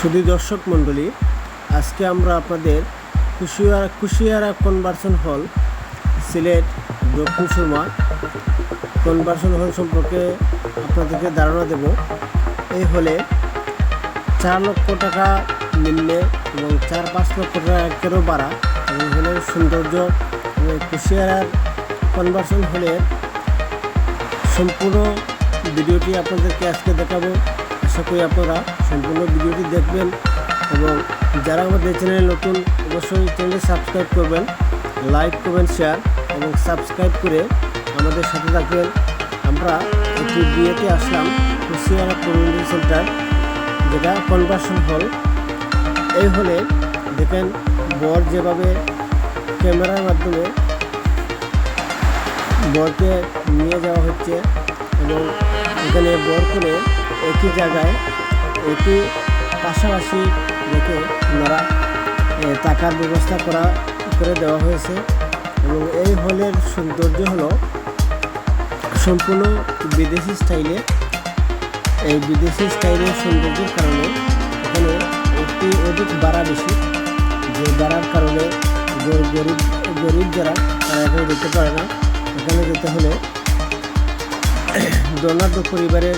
শুধু দর্শক মণ্ডলী, আজকে আমরা আপনাদের কুশিয়ারা কুশিয়ারা কনভার্সন হল সিলেট, দক্ষিণ সুরমা কনভার্সন হল সম্পর্কে আপনাদেরকে ধারণা দেব। এই হলে চার লক্ষ টাকা নিম্নে এবং চার, পাঁচ লক্ষ টাকারও বাড়া এবং হলের সৌন্দর্য এবং কুশিয়ারার কনভার্সন হলের সম্পূর্ণ ভিডিওটি আপনাদেরকে আজকে দেখাবো। আশা করি আপনারা সম্পূর্ণ ভিডিওটি দেখবেন এবং যারা আমাদের চ্যানেলে নতুন, অবশ্যই চ্যানেলটি সাবস্ক্রাইব করবেন, লাইক করবেন শেয়ার এবং সাবস্ক্রাইব করে আমাদের সাথে থাকবেন। আমরা একটি বিয়েতে আসলাম কুশিয়ারা কমিউনিটি সেন্টার, যেটা কনভার্সন হল। এই হলে দেখেন বর যেভাবে ক্যামেরার মাধ্যমে বরকে নিয়ে যাওয়া হচ্ছে এবং এখানে বর করে একই জায়গায়, একই পাশাপাশি রেখে ওনারা টাকার ব্যবস্থা করা, করে দেওয়া হয়েছে। এবং এই হলের সৌন্দর্য হলো সম্পূর্ণ বিদেশি স্টাইলে। এই বিদেশি স্টাইলের সৌন্দর্যের কারণে এখানে একটি অধিক বাড়া বেশি। যে বাড়ার কারণে গরিব গরিব যারা, তারা এখানে যেতে পারে না। এখানে যেতে হলে ডোনার্ড পরিবারের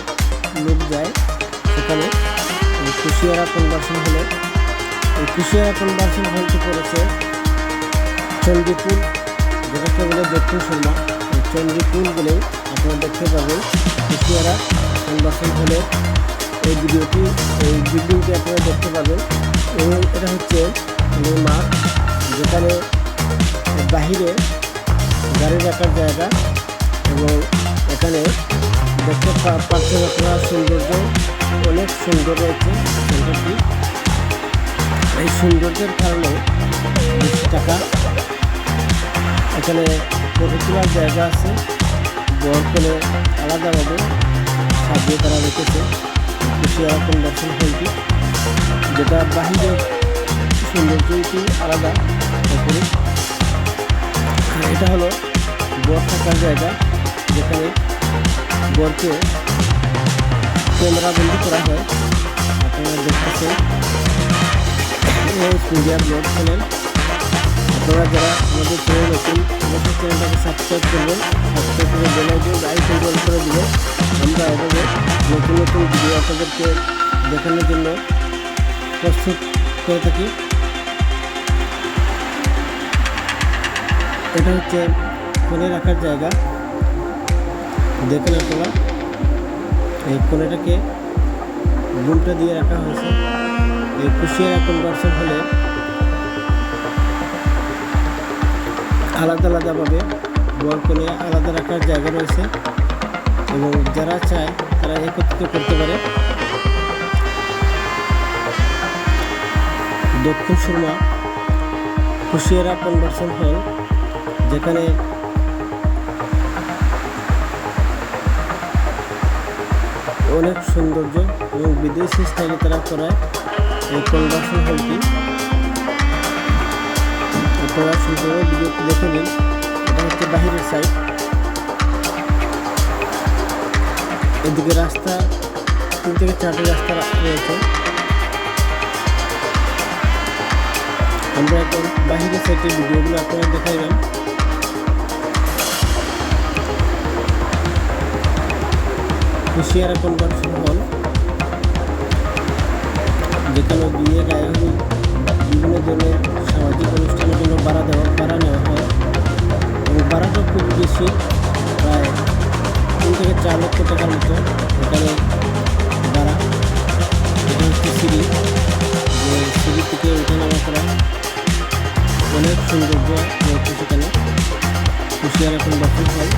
লোক যায় সেখানে কুশিয়ারা কনভার্সন হলে, এই কুশিয়ারা কনভার্সন হলটি পড়েছে চন্ডিপুর যেটাকে বলে দক্ষিণ শর্মা এই চন্ডিপুর বলেই আপনারা দেখতে পাবেন কুশিয়ারা কনভার্সন হলে। এই ভিডিওটি, এই বিল্ডিংটি আপনারা দেখতে পাবেন। এবং এটা হচ্ছে মাঠ, যেখানে বাহিরে গাড়ি রাখার জায়গা এবং এখানে দেখতে পাচ্ছেন আপনারা সৌন্দর্য অনেক সুন্দর রয়েছে সেন্টারটি এই সৌন্দর্যের কারণে বেশি টাকা। এখানে ফটো জায়গা আছে, বর করে আলাদাভাবে সাজিয়ে তারা রেখেছে। কুশিয়ারা কনভার্সন হলটি যেটা বাহিরের সৌন্দর্যটি আলাদা তারপরে এটা হলো বর থাকার জায়গা, যেখানে বরকে ক্যামেরা বন্দি করা হয় আপনারা দেখতেছেন এই ইন্ডিয়া ব্লগ চ্যানেল আপনারা যারা আমাদের চ্যানেল নতুন অবশ্যই চ্যানেলটাকে সাবস্ক্রাইব করবেন সাবস্ক্রাইব করে বেল আইকন আই কন্ট্রোল করে দিলে আমরা এভাবে নতুন নতুন ভিডিও আপনাদেরকে দেখানোর জন্য প্রস্তুত করে থাকি এটা হচ্ছে কোণে রাখার জায়গা দেখেন আপনারা এই কোণেটাকে রুমটা দিয়ে রাখা হয়েছে। এই কুশিয়ারা কনভার্সন হলে আলাদা আলাদাভাবে বল কোণে আলাদা রাখার জায়গা রয়েছে এবং যারা চায় তারা একত্রিত করতে পারে। দক্ষিণ সুরমা কুশিয়ারা কনভার্সন হল যেখানে অনেক সৌন্দর্য এবং বিদেশি স্টাইলে তারা করায় এই কনভার্সন হলটি। আপনারা সুন্দর ভিডিওটি দেখে নিন। এটা হচ্ছে বাহিরের সাইড এদিকে রাস্তা, তিন থেকে চারটি রাস্তা রয়েছে। আমরা এখন বাহিরের সাইডের ভিডিওগুলো আপনারা দেখাইবেন কুশিয়ারা কনভার্সন হল? যেখানে বিয়ে হলুদ বিভিন্ন ধরনের সামাজিক অনুষ্ঠানের জন্য ভাড়া দেওয়া ভাড়া নেওয়া হয়। এবং ভাড়াটা খুব বেশি প্রায় তিন থেকে চার লক্ষ টাকার মতো এখানে ভাড়া এটা হচ্ছে সিঁড়ি। যে সিঁড়ি থেকে উঠে নামা করা অনেক সৌন্দর্য রয়েছে সেখানে। কুশিয়ারা কনভার্সন হল